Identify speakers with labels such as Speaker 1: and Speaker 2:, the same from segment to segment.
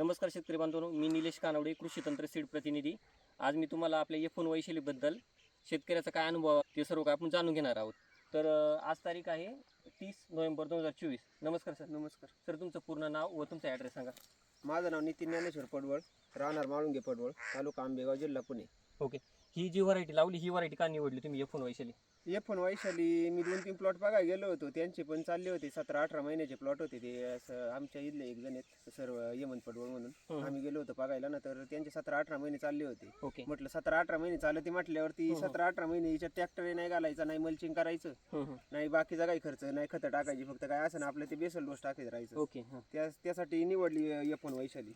Speaker 1: नमस्कार शेतकरी बांधवांनो मी निलेश कानवडे कृषी तंत्र सीड प्रतिनिधी. आज मी तुम्हाला आपल्या एफ वैशिलीबद्दल शेतकऱ्याचा काय अनुभव आहे ते सर्व काय आपण जाणून घेणार आहोत. तर आज तारीख आहे तीस नोव्हेंबर दोन हजार चोवीस. नमस्कार सर.
Speaker 2: नमस्कार.
Speaker 1: सर तुमचं पूर्ण नाव व तुमचा ॲड्रेस सांगा.
Speaker 2: माझं नाव नितीन ज्ञानेश्वर पडवळ राहणार माळुंगे पडवळ तालुका आंबेगाव जिल्हा पुणे.
Speaker 1: ओके. ही जी व्हरायटी लावली ही व्हरायटी का निवडली तुम्ही एफ वैशाली?
Speaker 2: पण वैशाली मी दोन तीन प्लॉट बघायला गेलो होतो. त्यांचे पण चालले होते. सतरा अठरा महिन्याचे प्लॉट होते ते. असं आमच्या इथले एक जण आहेत सर्व यमन पडवळ म्हणून. आम्ही गेलो होतो बघायला ना तर त्यांचे सतरा अठरा महिने चालले होते.
Speaker 1: ओके.
Speaker 2: म्हटलं सतरा अठरा महिने चालते म्हटल्यावरती. सतरा अठरा महिने याच्यात ट्रॅक्टर नाही घालायचा नाही मल्चिंग करायचं. नाही बाकीचा काही खर्च नाही खतं टाकायची फक्त काय असं ना आपलं ते बेसल डोस टाकायचं राहायचं.
Speaker 1: ओके
Speaker 2: त्या त्यासाठी निवडली पण वैशाली.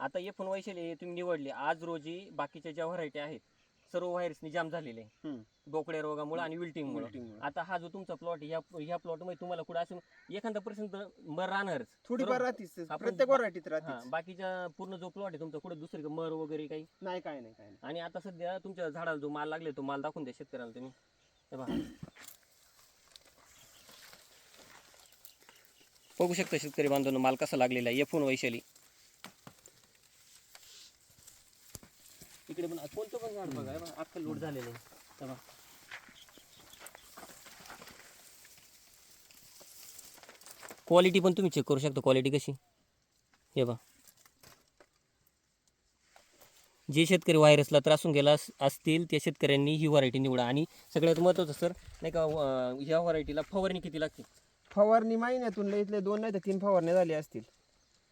Speaker 1: आता एफ वैशाली हे तुम्ही निवडली. आज रोजी बाकीच्या ज्या व्हरायटी आहेत सर्व व्हायरसनी जाम झालेले. बोकड्या रोगामुळे आणि विल्टिंगमुळे. आता हा जो तुमचा प्लॉट ह्या ह्या प्लॉटमध्ये तुम्हाला कुठं असं एखादा पर्सेंट मर राहणारच.
Speaker 2: थोडीफार? राहतीच. प्रत्येक व्हरायटीत
Speaker 1: हा
Speaker 2: राहतीच.
Speaker 1: बाकीच्या पूर्ण जो प्लॉट आहे तुमचा कुठं दुसरी मर वगैरे काही?
Speaker 2: नाही काय नाही काय
Speaker 1: आणि आता सध्या तुमच्या झाडाला जो माल लागले तो माल दाखवून द्या शेतकऱ्याला तुम्ही. हे. बघू. शकता शेतकरी बांधवांनो माल कसा लागलेला आहे. एफोन वैशाली. तिकडे पण कोणतं पण झाड बघा बघा, अख्खं लोड झालेलं आहे. हे क्वालिटी पण तुम्ही चेक करू शकता क्वालिटी कशी. हे बा जे शेतकरी व्हायरसला त्रासून गेला असतील त्या शेतकऱ्यांनी ही व्हरायटी निवडा. आणि सगळ्यात महत्त्वाचं सर नाही का ह्या व्हरायटीला फवारणी किती लागते?
Speaker 2: फवारणी महिन्यातून इथले दोन नाही तर तीन फवारण्या झाल्या असतील.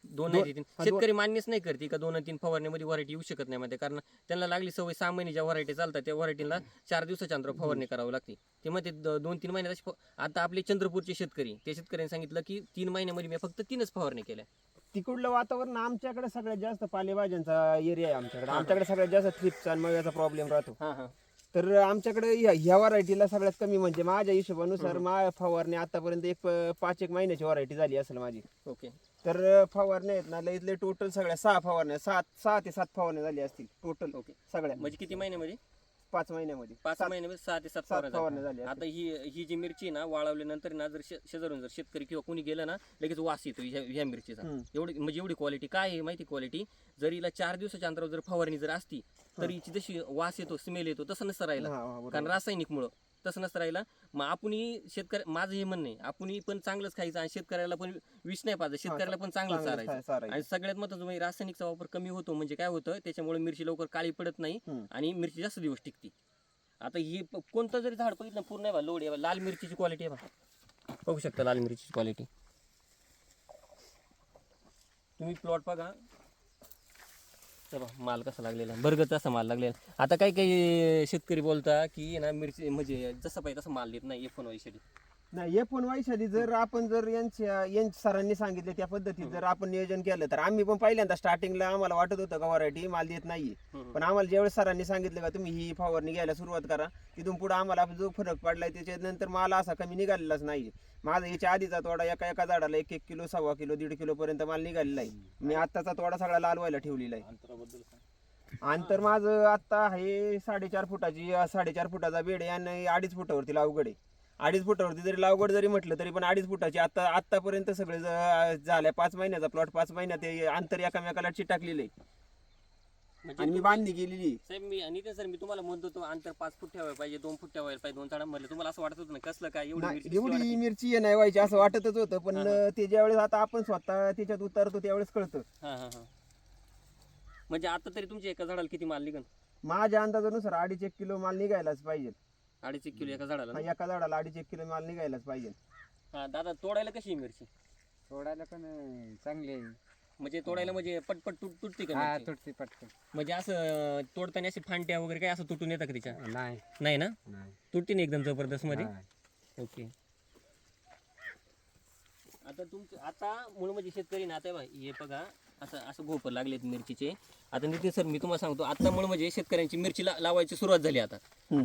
Speaker 1: दोन नाही तीन शेतकरी मान्यच नाही करते का दोन तीन फवारण्यामध्ये व्हरायटी येऊ शकत नाही मध्ये कारण त्यांना लागली सवय सहा महिने ज्या व्हरायटी चालतात त्या व्हरायटीला चार दिवसाच्या अंतर फवारणी करावी लागते. ते मग ते द- दोन तीन महिन्यात आता आपले चंद्रपूरचे शेतकरी त्या शेतकऱ्यांनी सांगितलं की तीन महिन्यामध्ये मी फक्त तीनच फवारणी केल्या.
Speaker 2: तिकडलं वातावरण आमच्याकडे सगळ्यात जास्त पालेभाज्यांचा एरिया आहे आमच्याकडे. आमच्याकडे सगळ्यात जास्त थ्रिप्स आणि मग याचा प्रॉब्लेम राहतो. तर आमच्याकडे ह्या- व्हरायटीला सगळ्यात कमी म्हणजे माझ्या हिशोबानुसार मा फवारणी आतापर्यंत एक पाच एक महिन्याची व्हरायटी झाली असेल माझी.
Speaker 1: ओके.
Speaker 2: तर फवारण्या आहेत ना लय इथले टोटल सगळ्या सहा फवारण्या सात सहा ते सात फवारण्या झाल्या असतील टोटल
Speaker 1: ओके
Speaker 2: सगळ्या.
Speaker 1: म्हणजे किती महिन्यामध्ये?
Speaker 2: पाच महिन्यामध्ये.
Speaker 1: पाच
Speaker 2: सात-
Speaker 1: महिन्यामध्ये सहा ते सात
Speaker 2: सात
Speaker 1: फवारण्या
Speaker 2: फवारण्या
Speaker 1: झाल्या.
Speaker 2: झाल्या
Speaker 1: आता ही ही जी मिरची ना वाळवल्यानंतर ना जर शे- शेजारून जर शेतकरी किंवा कोणी गेलं ना लगेच वास येतो ह्या ह्या मिरचीचा.
Speaker 2: हम्म.
Speaker 1: एवढी म्हणजे एवढी क्वालिटी काय आहे माहिती क्वालिटी जर हिला चार दिवसाच्या अंतरावर जर फवारणी जर असती तर हिची जशी वास येतो स्मेल येतो तसं नसतं राहिला.
Speaker 2: हा, हा, बरोबर.
Speaker 1: कारण रासायनिक मुळे तसं नसतं राहिला मग आपण शेतकरी माझं हे म्हणणं आहे आपण पण चांगलंच खायचं आणि शेतकऱ्याला पण विष नाही पाहिजे शेतकऱ्याला पण चांगलं
Speaker 2: चांगलं
Speaker 1: चारायचं
Speaker 2: चा- चारायचं.
Speaker 1: आणि सगळ्यात महत्वाचं म्हणजे रासायनिकचा वापर कमी होतो म्हणजे काय होतं त्याच्यामुळे मिरची लवकर काळी पडत नाही. आणि मिरची जास्त दिवस टिकते आता ही कोणतं जरी झाड बघितलं ना, पूर्ण आहे बा लोड आहे. लाल मिरचीची क्वालिटी आहे बघू शकता लाल मिरचीची क्वालिटी तुम्ही प्लॉट बघा बघा, माल कसा लागलेला? आहे तसा माल लागलेला. आता काही काही शेतकरी बोलता की ना मिरची म्हणजे जसं पाहिजे तसं माल देत नाही एफ वन वाईसाठी
Speaker 2: नाही हे पण वैशाली जर आपण जर यांच्या यांच्या सरांनी सांगितले त्या पद्धतीत जर आपण नियोजन केलं तर आम्ही पण पहिल्यांदा स्टार्टिंगला आम्हाला वाटत होतं का व्हरायटी माल देत
Speaker 1: हम्म.
Speaker 2: पण आम्हाला ज्यावेळेस सरांनी सांगितलं का तुम्ही ही फवारणी घ्यायला सुरुवात करा तिथून पुढे आम्हाला जो फरक पडलाय त्याच्यानंतर माल असा कमी निघालेलाच नाही माझा याच्या आधीचा तोडा एका एका झाडाला एक एक किलो सव्वा किलो दीड किलो पर्यंत माल निघालेला आहे. मी आत्ताचा तोडा सगळा लाल व्हायला ठेवलेला आहे. अंतर माझं आत्ता आहे साडेचार फुटाची साडेचार फुटाचा बेड आहे आणि अडीच फुटावरती लावगड आहे. अडीच फुटावरती जरी लावगड जरी म्हटलं तरी पण अडीच फुटाची आता आतापर्यंत सगळे झाल्या पाच महिन्याचा प्लॉट पाच महिन्यात अंतर एकामेकाला चिटाकलेलं आहे
Speaker 1: म्हणजे
Speaker 2: आणि मी बांधणी केलेली.
Speaker 1: साहेब मी नितीन सर मी तुम्हाला म्हणतो तो अंतर पाच फूट ठेवायला पाहिजे दोन फूट ठेवायला पाहिजे दोन झाडांमधले तुम्हाला असं वाटत होतं ना कसलं काय? एवढी
Speaker 2: नाही,
Speaker 1: मिरची किती
Speaker 2: एवढी? मिरची आहे नाही व्हायची असं वाटतच होतं पण. ते ज्यावेळेस आता आपण स्वतः त्याच्यात उतरतो त्यावेळेस कळतं.
Speaker 1: हा हा हा. म्हणजे आता तरी तुमच्या एका झाडाला किती माल निघन?
Speaker 2: माझ्या अंदाजानुसार अडीच एक किलो माल निघायलाच पाहिजे.
Speaker 1: अडीच एक किलो एका झाडाला ना?
Speaker 2: हा, एका झाडाला अडीच एक किलो माल निघायलाच पाहिजे.
Speaker 1: हा दादा तोडायला कशी आहे मिरची?
Speaker 3: सोडायला पण अं, चांगली आहे.
Speaker 1: म्हणजे तोडायला म्हणजे पटपट तुट तुटते का
Speaker 3: हा
Speaker 1: मिरची?
Speaker 3: तुटते पटकन.
Speaker 1: म्हणजे असं अं, तोडताना असे फांट्या वगैरे काय असं तुटून येतं का तिच्या?
Speaker 3: नाही.
Speaker 1: नाही ना?
Speaker 3: नाही.
Speaker 1: तुटते ना एकदम जबरदस्त मध्ये. ओके. आता तुमचं आता मूळ म्हणजे शेतकरी ना आता बघा, हे बघा असं असं घोपर लागलेत मिरचीचे आता नितीन सर मी तुम्हाला सांगतो आता मूळ म्हणजे शेतकऱ्यांची मिरची ला- लावायची सुरुवात झाली आता.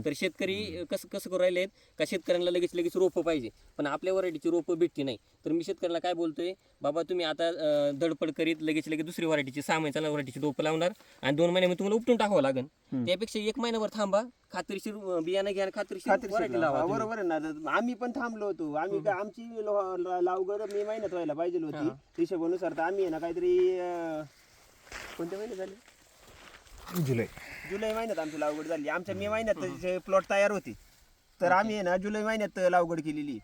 Speaker 1: तर शेतकरी कसं कसं करू राहिले का शेतकऱ्यांना लगेच लगेच रोपं पाहिजे पण आपल्या व्हरायटीची रोपं भेटती नाही तर मी शेतकऱ्याला काय बोलतोय बाबा तुम्ही आता अं, धडपड करीत लगेच लगेच दुसरी व्हरायटीची सहा महिन्याला व्हरायटीची रोपं लावणार आणि दोन महिन्यामध्ये तुम्हाला उपटून टाकावं लागेल. त्यापेक्षा एक महिन्याभर थांबा खात्रीशीर अं, बियाणं घ्या आणि खात्रीशीर व्हरायटी
Speaker 2: लावा.
Speaker 1: तुम्ही.
Speaker 2: बरोबर आहे ना आम्ही पण थांबलो होतो आम्ही काय आमची लो- ला- लावगड मे महिन्यात व्हायला पाहिजे होती. हिशोबानुसार तर आम्ही आहे ना काहीतरी अं, कोणत्या महिन्यात झाली?
Speaker 4: जुलै.
Speaker 2: जुलै महिन्यात आमची लागवड झाली. आमच्या मे महिन्यात प्लॉट तयार होते तर आम्ही आहे ना जुलै महिन्यात लागवड केलेली.